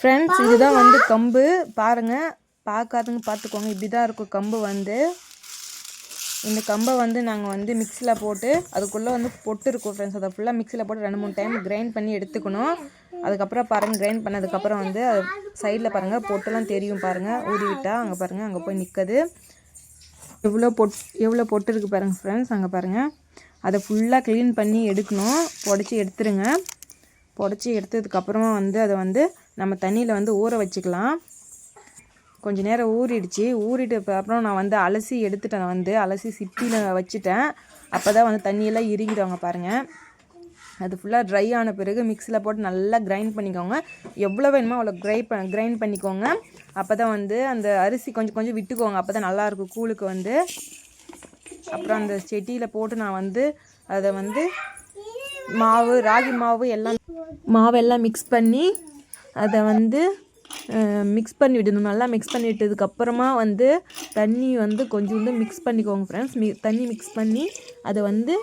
Friends இதுதான் வந்து கம்பு. பாருங்கள் பார்க்காதவங்க பார்த்துக்கோங்க இப்படி தான் இருக்கும். கம்பு வந்து இந்த கம்பை வந்து நாங்கள் வந்து மிக்ஸியில் போட்டு அதுக்குள்ளே வந்து பொட்டு இருக்கும் ஃப்ரெண்ட்ஸ் அதை ஃபுல்லாக மிக்ஸியில் போட்டு ரெண்டு மூணு டைம் கிரைண்ட் பண்ணி எடுத்துக்கணும். அதுக்கப்புறம் பாருங்கள் கிரைண்ட் பண்ணதுக்கப்புறம் வந்து அது சைடில் பாருங்கள் பொட்டெல்லாம் தெரியும் பாருங்கள் ஊதி விட்டா அங்கே பாருங்கள் அங்கே போய் நிற்குது எவ்வளோ பொட் எவ்வளோ பொட்டு இருக்குது பாருங்கள் ஃப்ரெண்ட்ஸ் அங்கே பாருங்கள் அதை ஃபுல்லாக க்ளீன் பண்ணி எடுக்கணும். புடச்சி எடுத்துருங்க. புடச்சி எடுத்ததுக்கப்புறமா வந்து அதை வந்து நம்ம தண்ணியில் வந்து ஊற வச்சுக்கலாம். கொஞ்சம் நேரம் ஊறிடுச்சு. ஊறிட்டு அப்புறம் நான் வந்து அலசி எடுத்துட்டேன். வந்து அலசி சிப்பியில் வச்சுட்டேன். அப்போ தான் வந்து தண்ணியெல்லாம் இறுங்கிடுவாங்க பாருங்கள் அது ஃபுல்லாக ட்ரை ஆன பிறகு மிக்சியில் போட்டு நல்லா கிரைண்ட் பண்ணிக்கோங்க. எவ்வளோ வேணுமோ அவ்வளோ க்ரை ப கிரைண்ட் பண்ணிக்கோங்க. அப்போ தான் வந்து அந்த அரிசி கொஞ்சம் கொஞ்சம் விட்டுக்கோங்க. அப்போ தான் நல்லாயிருக்கும் கூழுக்கு வந்து. அப்புறம் அந்த செட்டியில் போட்டு நான் வந்து அதை வந்து மாவு ராகி மாவு எல்லாம் மாவெல்லாம் மிக்ஸ் பண்ணி அதை வந்து மிக்ஸ் பண்ணி விடணும். நல்லா மிக்ஸ் பண்ணி விட்டதுக்கப்புறமா வந்து தண்ணி வந்து கொஞ்சோண்டு மிக்ஸ் பண்ணிக்கோங்க ஃப்ரெண்ட்ஸ் மி தண்ணி மிக்ஸ் பண்ணி அதை வந்து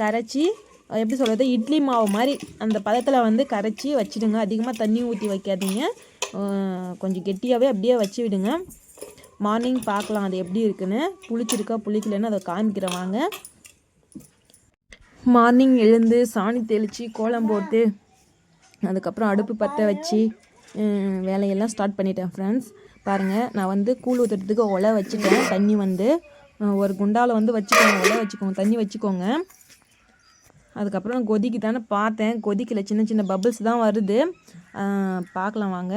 கரைச்சி அது எப்படி சொல்கிறது இட்லி மாவு மாதிரி அந்த பதத்தில் வந்து கரைச்சி வச்சிடுங்க. அதிகமாக தண்ணி ஊற்றி வைக்காதீங்க. கொஞ்சம் கெட்டியாகவே அப்படியே வச்சு விடுங்க. மார்னிங் பார்க்கலாம் அது எப்படி இருக்குன்னு. புளிச்சிருக்கா புளிக்கலன்னு அதை காமிக்கிறேன் வாங்க. மார்னிங் எழுந்து சாணி தெளித்து கோலம் போட்டு அதுக்கப்புறம் அடுப்பு பற்ற வச்சு வேலையெல்லாம் ஸ்டார்ட் பண்ணிட்டேன் ஃப்ரெண்ட்ஸ் பாருங்கள் நான் வந்து கூழ் ஊற்றுறதுக்கு ஒலை வச்சுட்டேன். தண்ணி வந்து ஒரு குண்டாவில் வந்து வச்சுக்கோங்க ஒலை வச்சுக்கோங்க தண்ணி வச்சுக்கோங்க. அதுக்கப்புறம் கொதிக்கு தானே பார்த்தேன். கொதிக்கல சின்ன சின்ன பபுள்ஸ் தான் வருது. பார்க்கலாம் வாங்க.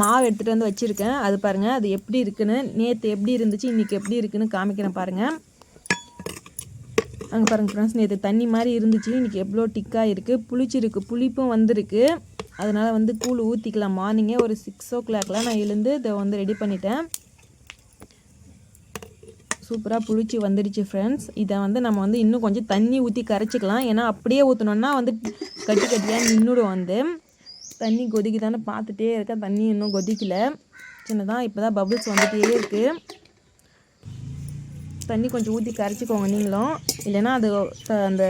மாவு எடுத்துகிட்டு வந்து வச்சுருக்கேன். அது பாருங்கள் அது எப்படி இருக்குன்னு நேற்று எப்படி இருந்துச்சு இன்றைக்கி எப்படி இருக்குன்னு காமிக்கிறேன் பாருங்கள் அங்கே பாருங்கள் ஃப்ரெண்ட்ஸ் நேற்று தண்ணி மாதிரி இருந்துச்சு. இன்றைக்கி எவ்வளோ டிக்காக இருக்குது புளிச்சிருக்கு. புளிப்பும் வந்திருக்கு. அதனால் வந்து கூழ் ஊற்றிக்கலாம் மார்னிங்கே ஒரு சிக்ஸ் ஓ கிளாக்லாம் நான் எழுந்து இதை வந்து ரெடி பண்ணிட்டேன். சூப்பராக புளிச்சு வந்துடுச்சு ஃப்ரெண்ட்ஸ் இதை வந்து நம்ம வந்து இன்னும் கொஞ்சம் தண்ணி ஊற்றி கரைச்சிக்கலாம். ஏன்னா அப்படியே ஊற்றினோன்னா வந்து கட்டி கட்டியாக நின்றுடும் வந்து. தண்ணி கொதிக்குதான்னு பார்த்துட்டே இருக்கேன். தண்ணி இன்னும் கொதிக்கல. சின்னதாக இப்போ தான் பபுள்ஸ் வந்துகிட்டே இருக்குது தண்ணி கொஞ்சம் ஊற்றி கரைச்சிக்கோங்க நீங்களும். இல்லைன்னா அது அந்த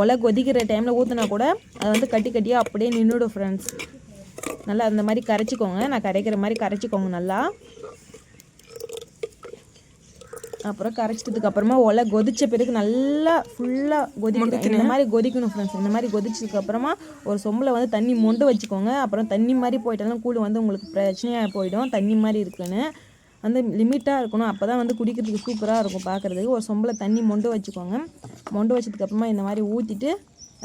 ஒலை கொதிக்கிற டைமில் ஊற்றினா கூட அது வந்து கட்டி கட்டியாக அப்படியே நின்றுடும் ஃப்ரெண்ட்ஸ் நல்லா அந்த மாதிரி கரைச்சிக்கோங்க. நான் கரைக்கிற மாதிரி கரைச்சிக்கோங்க நல்லா. அப்புறம் கரைச்சிட்டதுக்கு அப்புறமா ஒலை கொதிச்ச பிறகு நல்லா ஃபுல்லாக கொதிக்கணும் இந்த மாதிரி கொதிக்கணும் ஃப்ரெண்ட்ஸ் இந்த மாதிரி கொதிச்சதுக்கு அப்புறமா ஒரு சொம்பில் வந்து தண்ணி மொண்டு வச்சுக்கோங்க. அப்புறம் தண்ணி மாதிரி போயிட்டாலும் கூழ் வந்து உங்களுக்கு பிரச்சனையாக போயிடும். தண்ணி மாதிரி இருக்குன்னு. வந்து லிமிட்டாக இருக்கணும். அப்போ தான் வந்து குடிக்கிறதுக்கு சூப்பராக இருக்கும் பார்க்குறதுக்கு ஒரு சொம்பில் தண்ணி மொண்டு வச்சுக்கோங்க. மொண்டு வச்சதுக்கப்புறமா இந்த மாதிரி ஊற்றிட்டு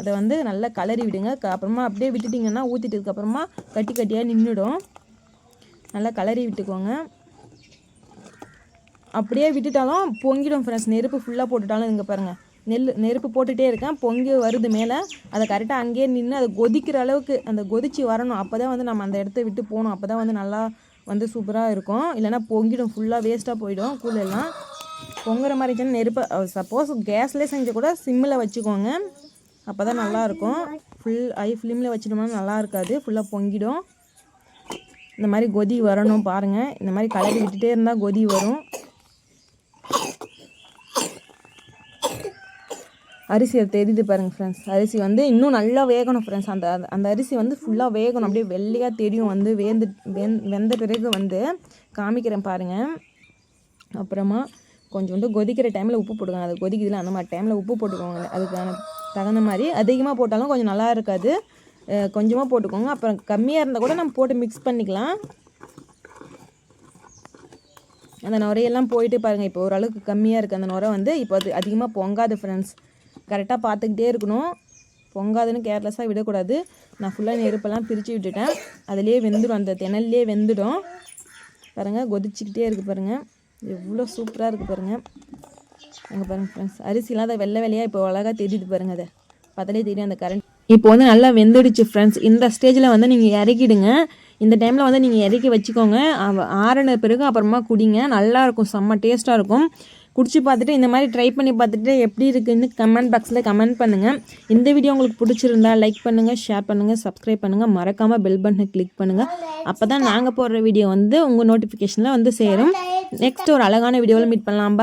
அதை வந்து நல்லா கலரி விடுங்க. அப்புறமா அப்படியே விட்டுட்டிங்கன்னா ஊற்றிட்டதுக்கப்புறமா கட்டி கட்டியாக நின்றுடும் நல்லா கலரி விட்டுக்கோங்க. அப்படியே விட்டுட்டாலும் பொங்கிடும் ஃப்ரெண்ட்ஸ் நெருப்பு ஃபுல்லாக போட்டுட்டாலும் இங்கே பாருங்கள் நெல் நெருப்பு போட்டுகிட்டே இருக்கேன். பொங்கி வருது மேலே. அதை கரெக்டாக அங்கேயே நின்று அதை கொதிக்கிற அளவுக்கு அந்த கொதிச்சு வரணும். அப்போ தான் வந்து நம்ம அந்த இடத்த விட்டு போகணும். அப்போ தான் வந்து நல்லா வந்து சூப்பராக இருக்கும். இல்லைன்னா பொங்கிடும். ஃபுல்லாக வேஸ்ட்டாக போயிடும் கூழெல்லாம் பொங்குற மாதிரி இருந்துச்சுன்னா நெருப்பை சப்போஸ் கேஸ்லேயே செஞ்சு கூட சிம்மில் வச்சுக்கோங்க. அப்போ தான் நல்லாயிருக்கும் ஃபுல் ஐ ஃப்ளேமில் வச்சிட்டோம்னா நல்லா இருக்காது. ஃபுல்லாக பொங்கிடும். இந்த மாதிரி கொதி வரணும் பாருங்கள் இந்த மாதிரி கலரி விட்டுட்டே இருந்தால் கொதி வரும். அரிசி அது தெரியுது பாருங்கள் ஃப்ரெண்ட்ஸ் அரிசி வந்து இன்னும் நல்லா வேகணும் ஃப்ரெண்ட்ஸ் அந்த அந்த- அந்த அரிசி வந்து ஃபுல்லாக வேகணும். அப்படியே வெள்ளையாக தெரியும். வந்து வேந்து வெந் வெந்த பிறகு வந்து காமிக்கிறேன் பாருங்கள் அப்புறமா கொஞ்சோண்டு கொதிக்கிற டைமில் உப்பு போட்டுக்கோங்க. அது கொதிக்குதுல அந்த மாதிரி டைமில் உப்பு போட்டுக்கோங்க. அதுக்கான தகுந்த மாதிரி அதிகமாக போட்டாலும் கொஞ்சம் நல்லா இருக்காது. கொஞ்சமாக போட்டுக்கோங்க. அப்புறம் கம்மியாக இருந்தால் கூட நம்ம போட்டு மிக்ஸ் பண்ணிக்கலாம். அந்த நுரையெல்லாம் போயிட்டு பாருங்கள் இப்போ ஓரளவுக்கு கம்மியாக இருக்குது அந்த நுரை வந்து இப்போ அது அதிகமாக பொங்காது ஃப்ரெண்ட்ஸ் கரெக்டாக பார்த்துக்கிட்டே இருக்கணும். பொங்காதுன்னு கேர்லெஸ்ஸாக விடக்கூடாது. நான் ஃபுல்லாக நெருப்பெல்லாம் பிரித்து விட்டுட்டேன். அதுலேயே வெந்துடும். அந்த திணல்லே வெந்துடும். பாருங்கள் கொதிச்சிக்கிட்டே இருக்குது பாருங்கள் எவ்வளோ சூப்பராக இருக்குது பாருங்கள் அங்கே பாருங்கள் ஃப்ரெண்ட்ஸ் அரிசிலாம் அதை வெள்ளை வெள்ளையாக இப்போ அழகாக தெரியுது பாருங்கள் அதை. பார்த்தாலே தெரியும் அந்த கரண்ட் இப்போ வந்து நல்லா வெந்துடுச்சு ஃப்ரெண்ட்ஸ் இந்த ஸ்டேஜில் வந்து நீங்கள் இறக்கிடுங்க. இந்த டைமில் வந்து நீங்கள் இறக்கி வச்சுக்கோங்க. ஆறின பிறகு அப்புறமா குடிங்க. நல்லாயிருக்கும் செம்ம டேஸ்ட்டாக இருக்கும். குடிச்சு பார்த்துட்டு இந்த மாதிரி ட்ரை பண்ணி பார்த்துட்டு எப்படி இருக்குன்னு கமெண்ட் பாக்ஸில் கமெண்ட் பண்ணுங்கள் இந்த வீடியோ உங்களுக்கு பிடிச்சிருந்தா லைக் பண்ணுங்கள் ஷேர் பண்ணுங்கள் சப்ஸ்கிரைப் பண்ணுங்கள் மறக்காமல் பெல் பட்டனை கிளிக் பண்ணுங்கள் அப்போ தான் நாங்கள் போடுற வீடியோ வந்து உங்கள் நோட்டிஃபிகேஷனில் வந்து சேரும். நெக்ஸ்ட் ஒரு அழகான வீடியோவில் மீட் பண்ணலாம். Bye.